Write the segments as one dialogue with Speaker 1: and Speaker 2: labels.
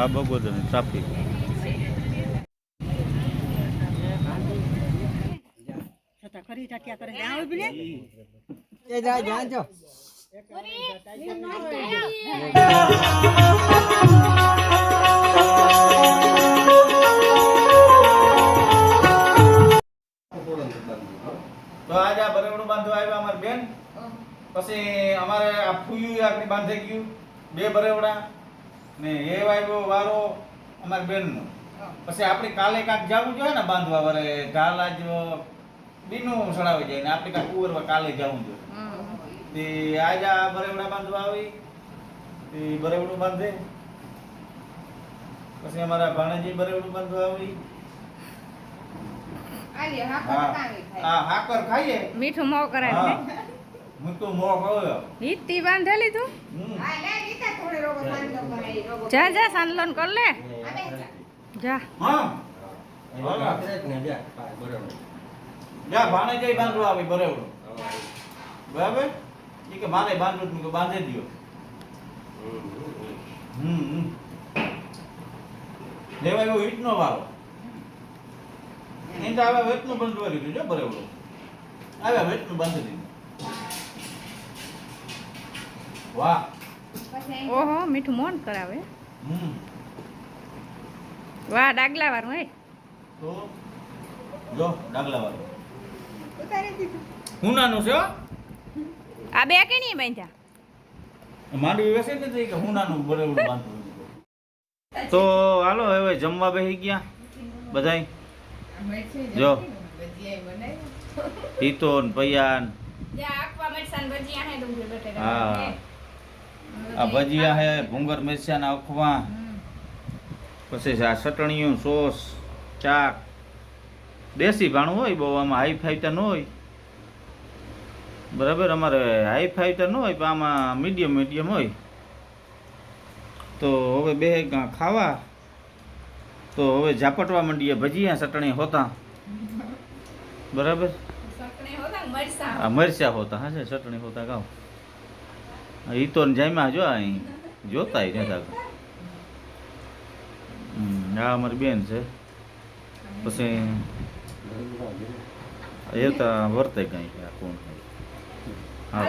Speaker 1: આ બગોદરની ટ્રાફિક.
Speaker 2: છતાં ખરી ટાટિયા કરે આવી
Speaker 3: એ જા જાજો
Speaker 1: તો આજે આ બરેવડું બાંધવા આવ્યા અમારી બેન. પછી અમારે આ ફૂયું આખરી બાંધી ગયું. બે બરેવડા. ને એ વાયો વારો અમારી બેનનો. પછી આપણે કાલે કાંક જવું જોઈએ ને બાંધવા વરે ઢાલ આજ બીનું સડાવી જાય ને આપણે કાંક ઉવરવા કાલે જવું જોઈએ. તે આજ આ બરેવડા બાંધવા આવી તે બરેવડું બાંધે. પછી અમારા ભાણેજી બરેવડું બાંધવા આવી. હા હાકર ખાઈએ.
Speaker 4: મીઠું મોં કરાય
Speaker 1: હા હું તો મોં કહ્યો
Speaker 4: ઈતી બાંધેલી તું જા જા સાંદલોન કર લે. જા.
Speaker 1: હા. જા ભાણે જઈ બાંધવા આવી બરાબર. બરાબર? એ કે મારે બાંધવું કીધું બાંધી દ્યો. હમ લેવાય એવો ઈટનો વાળો નહીં તો આવે વેતનું બંધવા દીધું છે બરાબર. આવ્યા વેટનું બાંધી દીધું. વાહ.
Speaker 4: ઓહો મીઠું મોન કરાવે. વાહ ડાગલા વાળું હે.
Speaker 1: તો જો ડાગલા વાળો હુનાનું છે
Speaker 4: આ બે કે નહીં બાંધ્યા.
Speaker 1: માંડવી વેસે ને તો કે હુનાનું બરેવડું બાંધું તો. હાલો હવે જમવા બેસી ગયા બધાય. જો. ને પૈયાન હા આ ભજીયા હે ભૂંગર મિરચાના અખવા. પછી આ ચટણીયું સોસ ચાક. દેશી ભાણું હોય બહુ આમાં હાઈ ફાઈ તો ન હોય. બરાબર અમારે હાઈ ફાઈ તો ન હોય પણ આમાં મીડિયમ મીડિયમ હોય. તો હવે બે ખાવા. તો હવે ઝાપટવા માંડીએ ભજીયા ચટણી હોતા. બરાબર? આ મરચા હોતા હા છે ચટણી હોતા ગાવ ઈ તો જામ્યા જો અહીં. જોતાય નથી આ અમારી બેન છે. પછી એ તો વર્તે કઈ આ કોણ હા.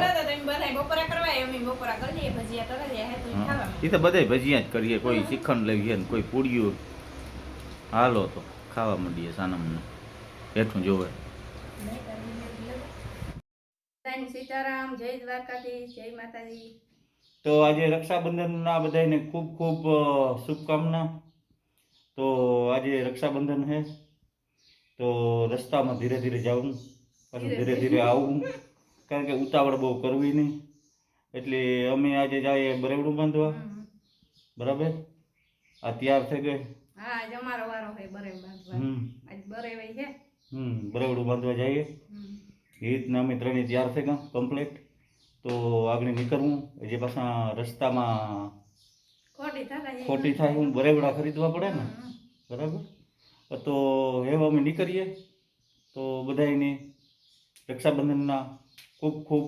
Speaker 1: એ તો બધાય ભજીયા જ કરીએ કોઈ શ્રીખંડ લઈએ ને કોઈ પૂડ્યું. હાલો તો ખાવા માંડીએ સાનમને. હેઠું જોવે.
Speaker 4: સીતારામ જય દ્વારકાધીશ જય માતાજી.
Speaker 1: તો આજે રક્ષાબંધનના બધાને ખૂબ ખૂબ શુભકામના. તો આજે રક્ષાબંધન છે તો રસ્તામાં ધીરે ધીરે જવું પાછું ધીરે ધીરે આવવું કારણ કે ઉતાવળ બહુ કરવી નહીં. એટલે અમે આજે જઈએ બરેવડું બાંધવા. બરાબર? આ તૈયાર થઈ ગઈ.
Speaker 4: હા આજ અમારો વારો હોય બરેવ બાંધવા. આજ બરેવ છે
Speaker 1: હમ બરેવડું બાંધવા જઈએ. એ રીતના અમે ત્રણેય તૈયાર થઈ ગયા કમ્પ્લીટ તો આગળ નીકળવું જે પાછા રસ્તામાં
Speaker 4: ખોટી
Speaker 1: થાય હું બરેવડા ખરીદવા પડે ને? બરાબર? તો એવા અમે નીકળીએ. તો બધાને રક્ષાબંધનના ખૂબ ખૂબ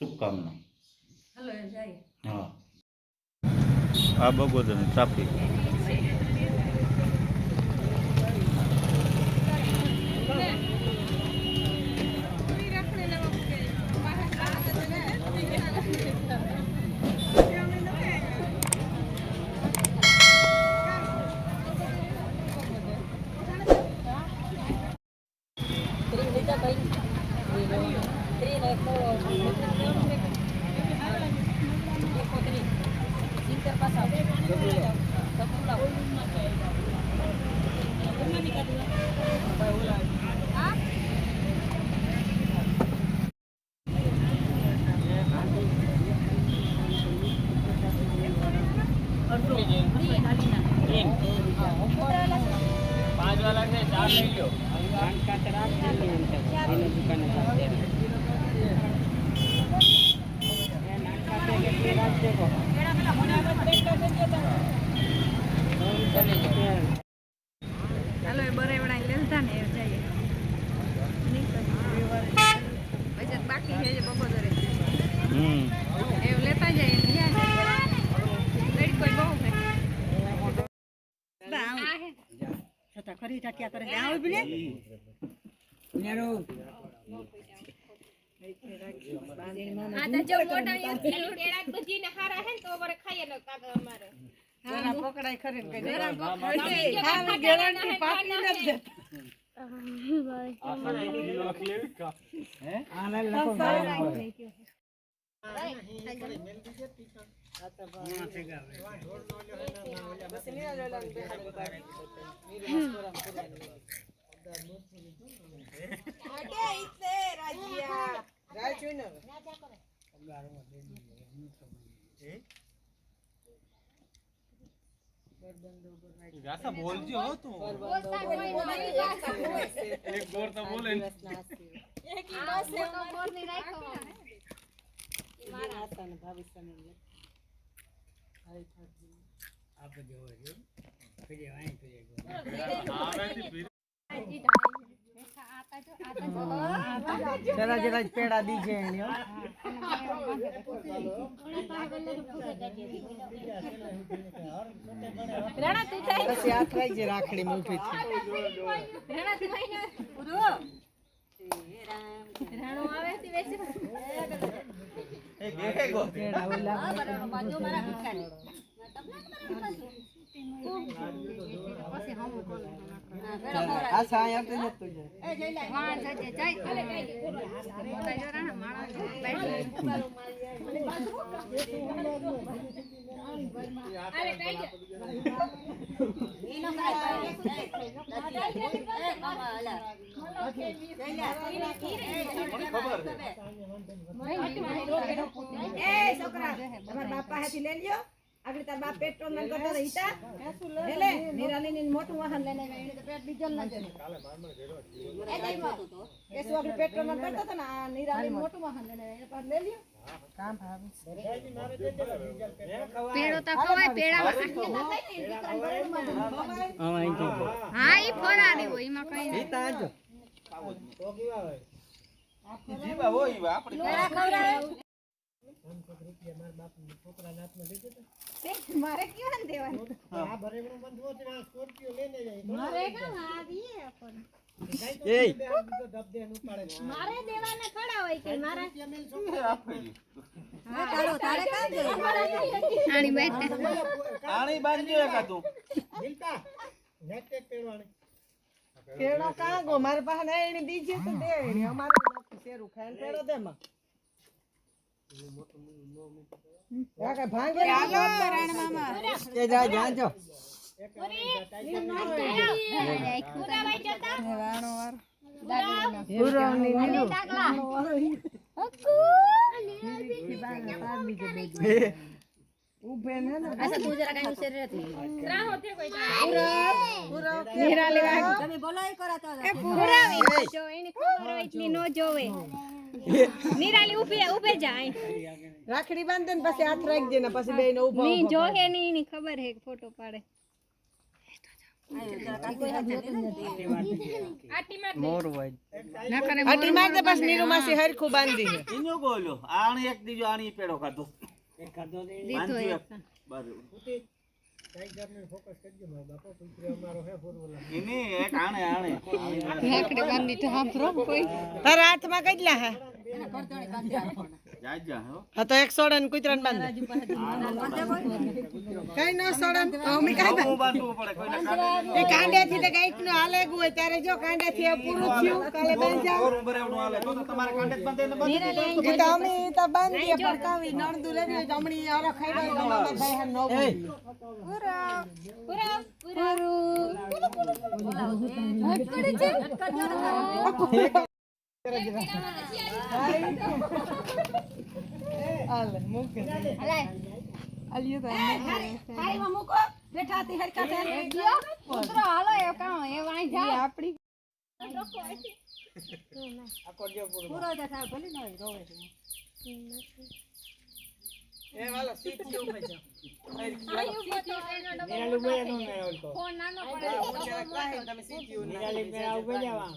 Speaker 1: શુભકામના. હા. આ બગોદર ટ્રાફિક.
Speaker 4: ચાલો એ બરેવડા લેતા ને જઈએ. બચત બાકી છે બપોરે એવું લેતા જઈએ છતાં
Speaker 2: ખરી ટાટિયા કરે આવું બી
Speaker 5: આ તો જો મોટા ઈ પેડા બધી ને હારા હે તો વરે ખાઈએ ને કાકા અમારે.
Speaker 2: જરા પકડાય ખરી ને
Speaker 5: જરા
Speaker 2: દે.
Speaker 5: પકડાય.
Speaker 2: ખાલી ગેરંટી પાકી નથી દેતા.
Speaker 5: બોલતા કોઈ નહીં
Speaker 1: એક ગોર તો બોલે ને.
Speaker 5: આ મોટો મોરની રાખ્યો
Speaker 3: જરા જરા જ પેડા દીજે એને હો.
Speaker 5: રણા તું થાય
Speaker 3: પછી હાથ રાખજે રાખડી મૂઠી થી
Speaker 5: રણા તું થાય રાણો આવે છે વેચ
Speaker 1: એક દેખે
Speaker 6: છોકરા તમારા બાપા હાથી લઈ લ્યો. આગળ તાર બાપ પેટ્રોલ ના કરતો તો હિતા લે લે નિરાલી ની મોટું વાહન લઈને આવ્યા એને તો પેટ ડીઝલ ના જડે. એ શું આગળ પેટ્રોલ ના કરતો તો ને? આ નિરાલી મોટું વાહન લઈને આવ્યા એને પાસે લઈ લ્યો.
Speaker 4: પેડો તો ખવાય. પેડા. હા ઈ ફરારી હોય એમાં કઈ નહીં.
Speaker 3: હિતા આજો.
Speaker 1: જીવા હોય ઈવા આપણી
Speaker 6: મારે દેવાનું?
Speaker 5: મારે દેવાના ખડા હોય કે મારા
Speaker 6: તારે કામ છે
Speaker 4: આની બેઠે
Speaker 1: આણી બાંધ્યો એકાદું.
Speaker 3: પેડો કાં ગો મારી પાસે નહીં એની દીજે તો દે એને અમારે શેરું ખાઈને પેડો દે માં આ કાંઈ ભાંગે એ જા જાજો
Speaker 5: પુરાવાઈ જતા
Speaker 3: પુરવણી નીલું ઉભે ને ને
Speaker 5: રાહો તે.
Speaker 6: તમે બોલો એ કરો તો
Speaker 5: જો એની ખબર હોય એટલી નો જોવે. નિરાલી ઊભી ઉભે જાય
Speaker 3: રાખડી બાંધે ને પછી હાથ રાખજે ને પછી બેયને ઊભો
Speaker 5: ની
Speaker 3: ઊભા
Speaker 5: જોહે ની ની ખબર હે ફોટો પાડે.
Speaker 3: આટી માર દે બસ નીરુ માસી હરખું બાંધી છે
Speaker 1: ઈનો બોલ્યો આણી એક દીજો આણી પેડો ખાધો.
Speaker 4: દીધો. એક.
Speaker 1: બરાબર.
Speaker 3: તારા હાથમાં હે? તો એક સોડા ને કૂતરાને બાંધે. તો અમે કાંઈ
Speaker 1: બહુ બાંધવું પડે કોઈને કાંડે
Speaker 3: એ કાંડેથી તો ગાઈટનું હોય, ત્યારે જો કાંડેથી થી પૂરું થયું, કાલે
Speaker 1: કાંડે બાંધે બાંધી
Speaker 3: તો અમે તો બાંધીએ, પણ કાવી લેવી હોય તો અમારા ભાઈ હાર ન બોલ્યું. હાલે
Speaker 5: એ વાંઈ જાય
Speaker 4: આપડી
Speaker 6: પૂરો તો થાય ભલે ન હોય રોવે છે.
Speaker 3: એ વાલો સીટથી ઊભે જાઓ.
Speaker 5: ફોન નાનો પડે
Speaker 3: હા, હું જરાક રાહે, તમે સીટથી ઊભા જાઓ.